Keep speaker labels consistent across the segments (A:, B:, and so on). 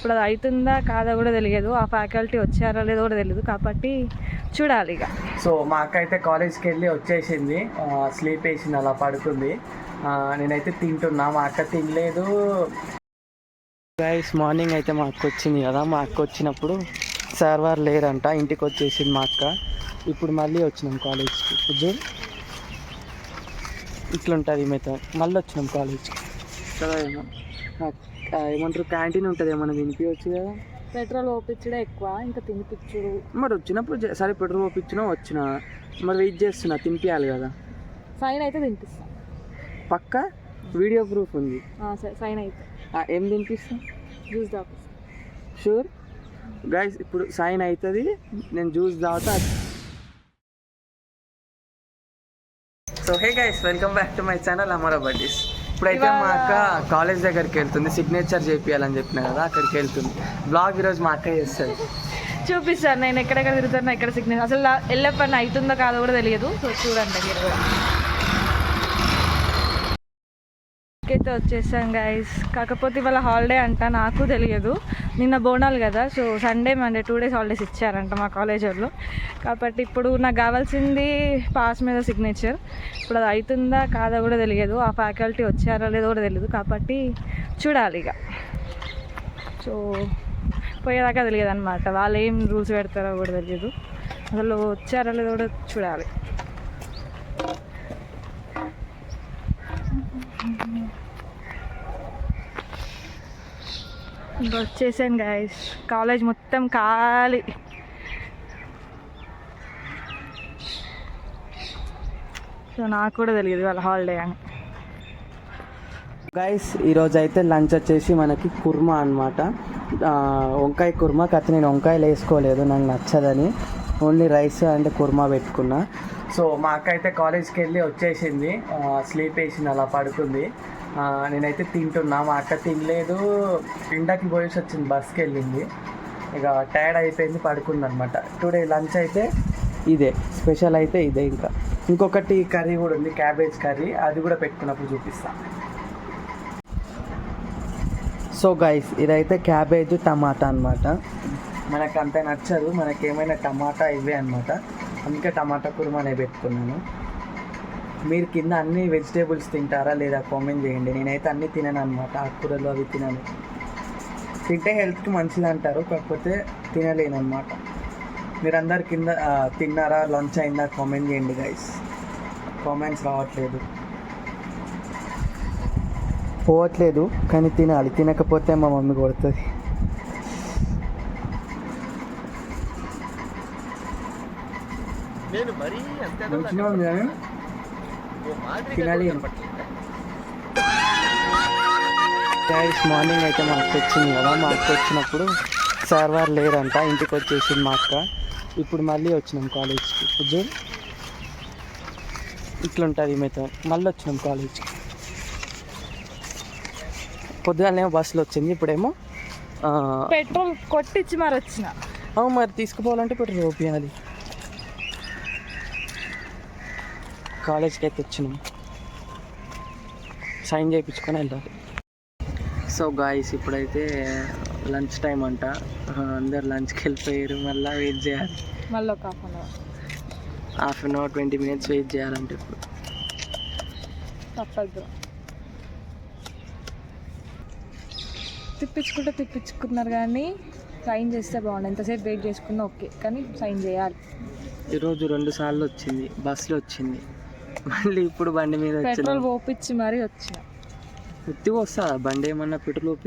A: ఇప్పుడు అది అవుతుందా కాదా కూడా తెలియదు. ఆ ఫ్యాకల్టీ వచ్చారా లేదో కూడా తెలియదు. కాబట్టి చూడాలి ఇక.
B: సో మా అక్క అయితే కాలేజ్కి వెళ్ళి వచ్చేసింది. స్లీప్ వేసింది అలా పడుకుంది. నేనైతే తింటున్నా. మా అక్క తినలేదు. గైస్ మార్నింగ్ అయితే మా అక్క వచ్చింది కదా. మా అక్క వచ్చినప్పుడు సార్ వారు లేరంట. ఇంటికి వచ్చేసింది మా అక్క. ఇప్పుడు మళ్ళీ వచ్చినాం కాలేజ్కి. ఇప్పుడు ఇట్లుంటుంది మీతో మళ్ళీ వచ్చినాం కాలేజ్కి. కదా ఏమంటారు క్యాంటీన్ ఉంటుంది ఏమన్నా తినిపించవచ్చు కదా?
A: పెట్రోల్ ఓపించడే ఎక్కువ ఇంకా తినిపించుడు.
B: మరి వచ్చినప్పుడు సరే పెట్రోల్ పంపించినా వచ్చిన మరి వెయిట్ చేస్తున్నా తినిపించాలి కదా?
A: సైన్ అయితే తినిపిస్తాం.
B: పక్క వీడియో ప్రూఫ్ ఉంది.
A: సైన్ అయితే.
B: ఏం తినిపిస్తా?
A: జ్యూస్ దాకా
B: షూర్ గైస్ ఇప్పుడు సైన్ అవుతుంది నేను జ్యూస్ తాగుతా so hey guys welcome back to my channel Amara buddies ఇప్పుడైతే మా అక్క కాలేజ్ దగ్గరికి వెళ్తుంది. సిగ్నేచర్ చేపియాలని చెప్పిన కదా అక్కడికి వెళ్తుంది. బ్లాగ్ ఈరోజు మా అక్క చేస్తుంది.
A: చూపిస్తాను. నేను ఎక్కడెక్కడ తిరుగుతున్నా ఎక్కడ సిగ్నల్ అసలు వెళ్ళే పని అవుతుందో కాదో కూడా తెలియదు. సో చూడండి మీరు కూడా. అయితే వచ్చేసాం గైస్ కాకపోతే ఇవాళ హాలిడే అంట నాకు తెలియదు. నిన్న బోనాలు కదా so Sunday Monday two days holidays ఇచ్చారంట మా కాలేజ్ వాళ్ళు. కాబట్టి ఇప్పుడు నాకు కావాల్సింది పాస్ మీద సిగ్నేచర్ ఇప్పుడు అది అవుతుందా కాదా కూడా తెలియదు. ఆ ఫ్యాకల్టీ వచ్చారా లేదో కూడా తెలియదు. కాబట్టి చూడాలి ఇక. సో పోయేదాకా తెలియదు అనమాట వాళ్ళు ఏం రూల్స్ పెడతారో కూడా తెలియదు. అసలు వచ్చారో లేదో కూడా చూడాలి. ఇంకా వచ్చేసాను గాయస్ కాలేజ్ మొత్తం ఖాళీ. సో నాకు కూడా తెలియదు వాళ్ళ హాలిడే అని.
B: గైస్ ఈరోజు అయితే లంచ్ వచ్చేసి మనకి కుర్మా అనమాట వంకాయ కుర్మా కాకపోతే నేను వంకాయలు వేసుకోలేదు నాకు నచ్చదని. ఓన్లీ రైస్ అంటే కుర్మా పెట్టుకున్నా. సో మా అక్క అయితే కాలేజ్కి వెళ్ళి వచ్చేసింది. స్లీప్ వేసింది అలా పడుకుంది. నేనైతే తింటున్నా. మా అక్క తినలేదు. ఇండకి పోయేసి వచ్చింది బస్కి వెళ్ళింది ఇక టైర్డ్ అయిపోయింది పడుకుంది అనమాట టుడే లంచ్ అయితే ఇదే. స్పెషల్ అయితే ఇదే ఇంకా. ఇంకొకటి కర్రీ కూడా ఉంది క్యాబేజ్ కర్రీ. అది కూడా పెట్టుకున్నప్పుడు చూపిస్తాను సో గైస్ ఇదైతే క్యాబేజ్ టమాటా అన్నమాట. మనకు అంత నచ్చదు. మనకి ఏమైనా టమాటా ఇవే అనమాట అందుకే టమాటా కుర్మానే పెట్టుకున్నాను. మీరు కింద అన్ని వెజిటేబుల్స్ తింటారా లేదా కామెంట్ చేయండి. నేనైతే అన్ని తినను అనమాట ఆకుకూరలు అవి తినను. తింటే హెల్త్కి మంచిది అంటారు కాకపోతే తినలేను అనమాట మీరందరు కింద తిన్నారా లంచ్ అయిందా కామెంట్ చేయండి గైస్ కామెంట్స్ రావట్లేదు. పోవట్లేదు కానీ తినాలి. తినకపోతే మా మమ్మీ కొడుతుంది.
C: నేను మరీ అంతే
B: తినాలి గైస్ మార్నింగ్ అయితే మా అక్క వచ్చింది కదా మా అక్క వచ్చినప్పుడు సార్ వారు లేరంట ఇంటికి వచ్చేసింది మా అక్క. ఇప్పుడు మళ్ళీ వచ్చినాం కాలేజ్కి. ఇప్పుడు ఇట్లుంటుంది మీతో. మళ్ళీ వచ్చినాం కాలేజ్కి. పొద్దుగానేమో బస్సులో వచ్చింది ఇప్పుడేమో
A: పెట్రోల్ కొట్టించి మరి వచ్చిన.
B: అవును మరి తీసుకుపోవాలంటే పెట్రోల్ చూపించాలి కాలేజ్కి అయితే వచ్చినాం. సైన్ చేయించుకొని వెళ్ళాలి. సో గాయస్ ఇప్పుడైతే లంచ్ టైం అంట. అందరు లంచ్కి వెళ్ళిపోయారు. మళ్ళీ వెయిట్ చేయాలి.
A: మళ్ళీ ఒక half an hour.
B: Half an hour twenty minutes wait చేయాలంటే ఇప్పుడు.
A: తప్పదు. తిప్పించుకుంటే తిప్పించుకున్నారు కానీ సైన్ చేస్తే బాగుండు. ఎంతసేపు వెయిట్ చేసుకున్నా ఓకే. కానీ సైన్ చేయాలి.
B: ఈరోజు రెండు సార్లు వచ్చింది. బస్సులో వచ్చింది. మళ్ళీ ఇప్పుడు బండి మీద
A: పెట్రోల్ పోపించి మరీ వచ్చిన.
B: ఉత్తిగా వస్తా బండి ఏమన్నా పెట్రోల్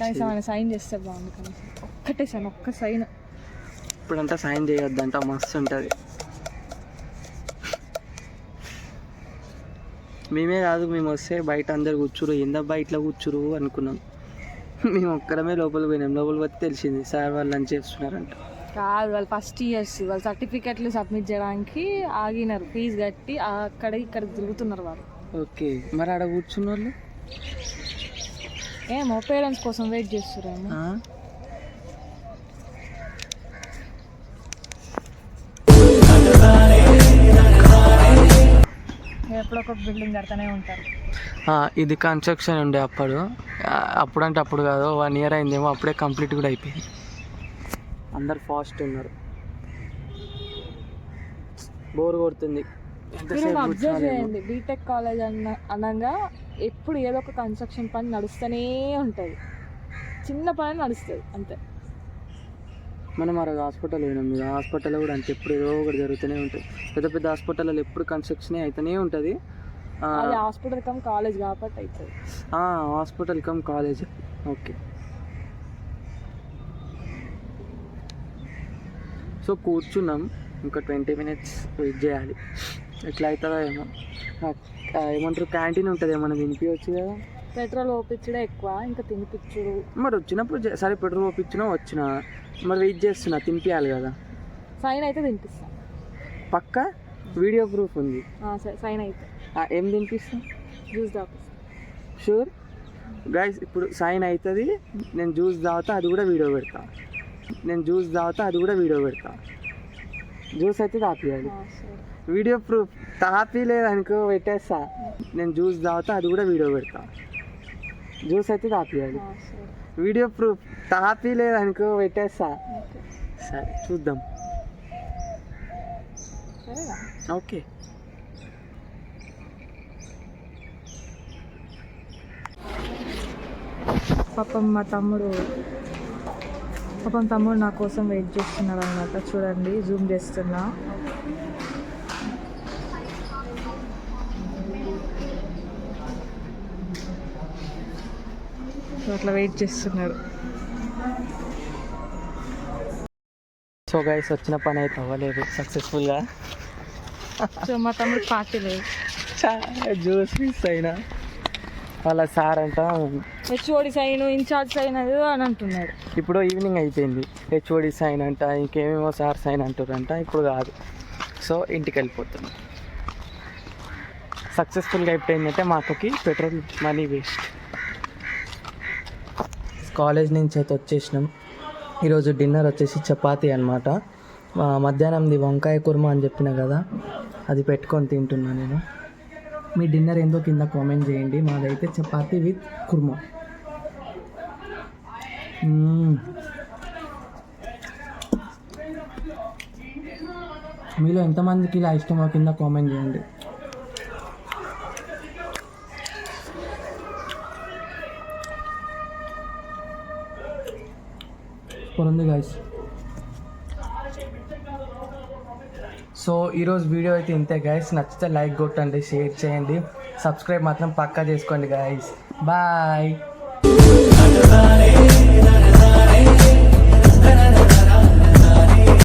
A: కనీసం ఆయన సైన్ చేస్తే బాగుంది కనీసం. ఒక్కటే సైన్ ఒక్క సైన్.
B: ఇప్పుడంతా సాయం చేయొద్దంట మస్తు ఉంటుంది. మేమే కాదు మేము వస్తే బయట అందరు కూర్చురు ఏందబ్బా ఇట్లా కూర్చురు అనుకున్నాం. మేము ఒక్కడమే లోపల పోయినాం. లోపల పోతే తెలిసింది సార్ వాళ్ళు లంచ్ చేస్తున్నారంట.
A: కాదు వాళ్ళు ఫస్ట్ ఇయర్స్ వాళ్ళు సర్టిఫికెట్లు సబ్మిట్ చేయడానికి ఆగినారు. ఫీజు కట్టి అక్కడ ఇక్కడ తిరుగుతున్నారు వాళ్ళు.
B: ఓకే. మరి ఆడ కూర్చున్న వాళ్ళు
A: ఏమో పేరెంట్స్ కోసం వెయిట్ చేస్తున్నారేమో
B: ఆ?
A: ఎప్పుడో ఒక బిల్డింగ్ కడతానే ఉంటారు.
B: ఇది కన్స్ట్రక్షన్ ఉండే అప్పుడు. అప్పుడంటే అప్పుడు కాదు వన్ ఇయర్ అయిందేమో అప్పుడే కంప్లీట్ కూడా అయిపోయింది. అందరు ఫాస్ట్ ఉన్నారు. బోర్ కొడుతుంది.
A: మీరు అబ్జర్వ్. చేయండి. బీటెక్ కాలేజ్ అన్న అనగా ఎప్పుడు ఏదో ఒక కన్స్ట్రక్షన్ పని నడుస్తూనే ఉంటుంది. చిన్న పని నడుస్తుంది అంతే.
B: మనం ఆ రోజు హాస్పిటల్ పోయినాం. కదా హాస్పిటల్లో కూడా అంతే ఎప్పుడు ఏదో ఒకటి జరుగుతూనే ఉంటుంది. పెద్ద పెద్ద హాస్పిటల్లో ఎప్పుడు కన్స్ట్రక్షన్ అవుతూనే ఉంటుంది.
A: హాస్పిటల్ కమ్ కాలేజ్ కాబట్టి అవుతుంది
B: hospital cum college okay. So కూర్చున్నాం. ఇంకా ట్వంటీ మినిట్స్ వెయిట్ చేయాలి. ఎట్లా అవుతుందో ఏమో. ఏమంటారు? క్యాంటీన్ ఉంటుంది. ఏమన్నా తినిపించవచ్చు కదా?
A: పెట్రోల్ ఓపించడే ఎక్కువ. ఇంకా తినిపించుడు
B: మరి వచ్చినప్పుడు సరే పెట్రోల్ పంపించినా వచ్చిన. మరి వెయిట్ చేస్తున్నా. తినిపించాలి కదా?
A: సైన్ అయితే తినిపిస్తాం.
B: పక్క? వీడియో ప్రూఫ్ ఉంది.
A: సైన్ అయితే.
B: ఏం తినిపిస్తాం?
A: జ్యూస్ తాపిస్తాం
B: షూర్ గైస్ ఇప్పుడు సైన్ అవుతుంది. నేను జ్యూస్ తాగుతా అది కూడా వీడియో పెడతా. నేను జ్యూస్ తాగుతా అది కూడా వీడియో పెడతా. జ్యూస్ అయితే తాపియాలి.
A: ఆ, సరే.
B: Video proof. తాపి లేదనుకో పెట్టేస్తా. నేను జ్యూస్ తాగుతా అది కూడా వీడియో పెడతా. జ్యూస్ అయితే తాపియాలి.
A: ఆ, సరే.
B: Video proof. తాపి లేదనుకో పెట్టేస్తా.
A: ఓకే.
B: సరే చూద్దాం.
A: సరేనా?
B: ఓకే.
A: పాపం మా తమ్ముడు పాపం తమ్ముడు నా కోసం వెయిట్ చేస్తున్నాడు అనమాట చూడండి జూమ్ చేస్తున్నా. అట్లా వెయిట్ చేస్తున్నాడు
B: సో గైస్ వచ్చిన పని అయితే అవ్వలేదు. సక్సెస్ఫుల్గా
A: సో మా తమ్ముడు పార్టీ లేదు.
B: జ్యూస్ మిస్ అయినా. వాళ్ళ సార్ అంట
A: హెచ్ఓడి సైన్ ఇన్ఛార్జ్ సైన్ అది అని అంటున్నాడు.
B: ఇప్పుడు ఈవినింగ్ అయిపోయింది. హెచ్ఓడి సైన్ అంట ఇంకేమేమో సార్ సైన్ అంటారంట ఇప్పుడు కాదు. సో ఇంటికి వెళ్ళిపోతున్నాం. సక్సెస్ఫుల్గా అయిపోయిందంటే మా అక్కకి పెట్రోల్ మనీ వేస్ట్. కాలేజ్ నుంచి అయితే వచ్చేసినాం. ఈరోజు డిన్నర్ వచ్చేసి చపాతీ అనమాట మధ్యాహ్నంది వంకాయ కుర్మా అని చెప్పిన కదా అది పెట్టుకొని తింటున్నా నేను. మీ డిన్నర్ ఏందో కింద కామెంట్ చేయండి. మాదైతే చపాతీ విత్ కుర్మా. మీలో ఎంతమందికి ఇలా ఇష్టమో కింద కామెంట్ చేయండి. పొరంది గాయస్ సో ఈరోజు వీడియో అయితే ఇంతే గైస్ నచ్చితే లైక్ కొట్టండి షేర్ చేయండి. సబ్స్క్రైబ్ మాత్రం పక్కా చేసుకోండి గైస్ బాయ్